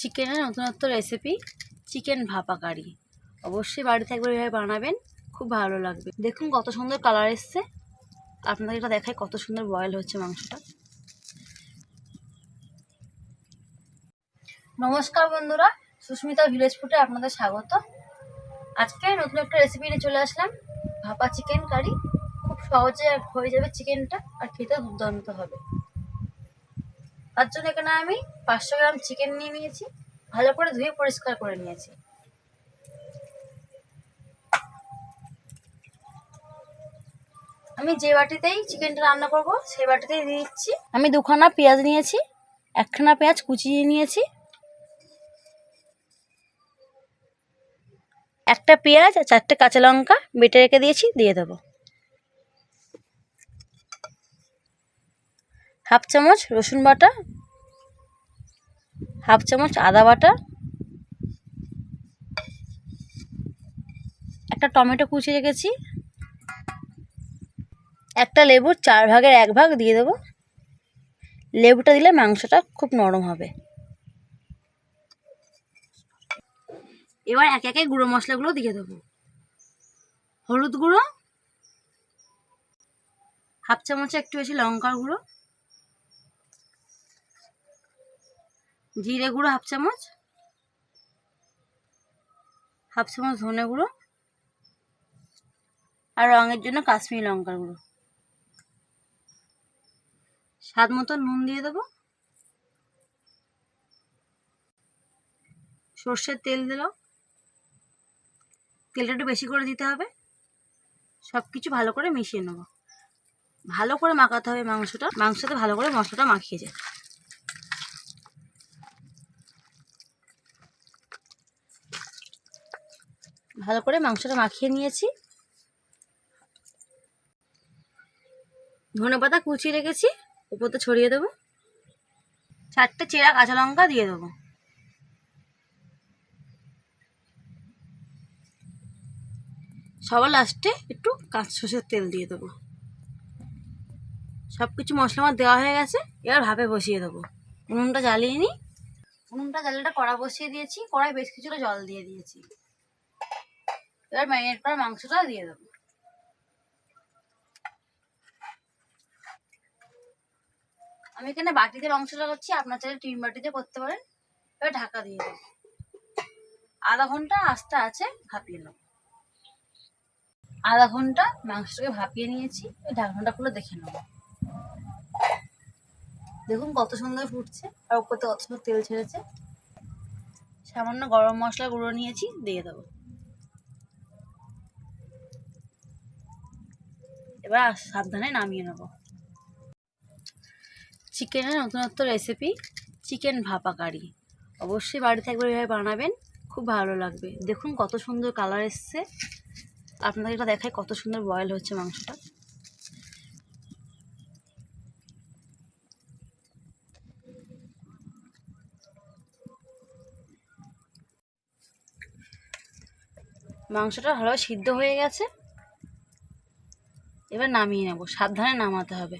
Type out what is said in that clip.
চিকেনের নতুনত্ব recipe chicken ভাপা কারি অবশ্যই বাড়িতে একবার এভাবে বানাবেন, খুব ভালো লাগবে। দেখুন কত সুন্দর কালার এসছে। আপনাদের এটা দেখায় কত সুন্দর বয়েল হচ্ছে মাংসটা। নমস্কার বন্ধুরা, সুস্মিতা ভিলেজ ফুটে আপনাদের স্বাগত। আজকে নতুন একটা রেসিপি নিয়ে চলে আসলাম, ভাপা চিকেন কারি খুব সহজে হয়ে যাবে চিকেনটা আর খেতে দুর্দান্ত হবে। তার জন্য এখানে আমি পাঁচশো গ্রাম চিকেন নিয়ে নিয়েছি, ভালো করে ধুয়ে পরিষ্কার করে নিয়েছি। আমি যে বাটিতেই চিকেনটা রান্না করব, সেই বাটিতেই দিয়ে দিচ্ছি। আমি দুখানা পেঁয়াজ নিয়েছি, একখানা পেঁয়াজ কুচিয়ে নিয়েছি। একটা পেঁয়াজ আর চারটে কাঁচা লঙ্কা বেটে রেখে দিয়েছি, দিয়ে দেবো। হাফ চামচ রসুন বাটা, হাফ চামচ আদা বাটা, একটা টমেটো কুচি রেখেছি। একটা লেবুর চার ভাগের এক ভাগ দিয়ে দেবো। লেবুটা দিলে মাংসটা খুব নরম হবে। এবার একে একে গুঁড়ো মশলাগুলো দিয়ে দেবো। হলুদ গুঁড়ো, হাফ চামচে একটু বেশি লঙ্কার গুঁড়ো জিরে গুঁড়ো হাফ চামচ হাফ চামচ ধনে গুঁড়ো আর রঙের জন্য কাশ্মীরি লঙ্কার গুঁড়ো। স্বাদ মতো নুন দিয়ে দেবো। সর্ষের তেল দিল তেলটা একটু বেশি করে দিতে হবে। সব কিছু ভালো করে মিশিয়ে নেব। ভালো করে মাখাতে হবে মাংসটা। মাংসতে ভালো করে মশলাটা মাখিয়ে যায় ভালো করে মাংসটা মাখিয়ে নিয়েছি। ধনে পাতা কুচিয়ে রেখেছি উপরতে ছড়িয়ে দেবো। চারটে চেরা কাঁচা লঙ্কা দিয়ে দেবো। সবার লাস্টে একটু কাঁচ সর্ষের তেল দিয়ে দেবো। সব কিছু মশলা দেওয়া হয়ে গেছে, এবার ভাপে বসিয়ে দেবো। উনুনটা জ্বালিয়ে নিই উনুনটা জ্বালিয়েটা কড়া বসিয়ে দিয়েছি কড়াই বেশ কিছুটা জল দিয়ে দিয়েছি। এবার ম্যারিনেট করা মাংসটা দিয়ে দেবো। আমি এখানে বাটিতে মাংসটা করছি আপনার চাইলে টিম বাটিতে করতে পারেন। এবার ঢাকা দিয়ে দেবো। আধা ঘণ্টা আস্তে আছে ভাপিয়ে নেব। আধা ঘণ্টা মাংসটাকে ভাপিয়ে নিয়েছি ওই ঢাকনাটা খুলে দেখে নেব। দেখুন কত সুন্দর ফুটছে, আর উপরতে কত সুন্দর তেল ছেড়েছে। সামান্য গরম মশলা গুঁড়ো নিয়েছি, দিয়ে দেবো। এবার সাবধানে নামিয়ে নেব। চিকেনের নতুনত্ব রেসিপি চিকেন ভাপা কারি। অবশ্যই বাড়িতে একবার এভাবে বানাবেন, খুব ভালো লাগবে। দেখুন কত সুন্দর কালার এসছে। আপনাদের এটা দেখায় কত সুন্দর বয়েল হচ্ছে মাংসটা। মাংসটা ভালো সিদ্ধ হয়ে গেছে। এবার নামিয়ে নেব। সাবধানে নামাতে হবে।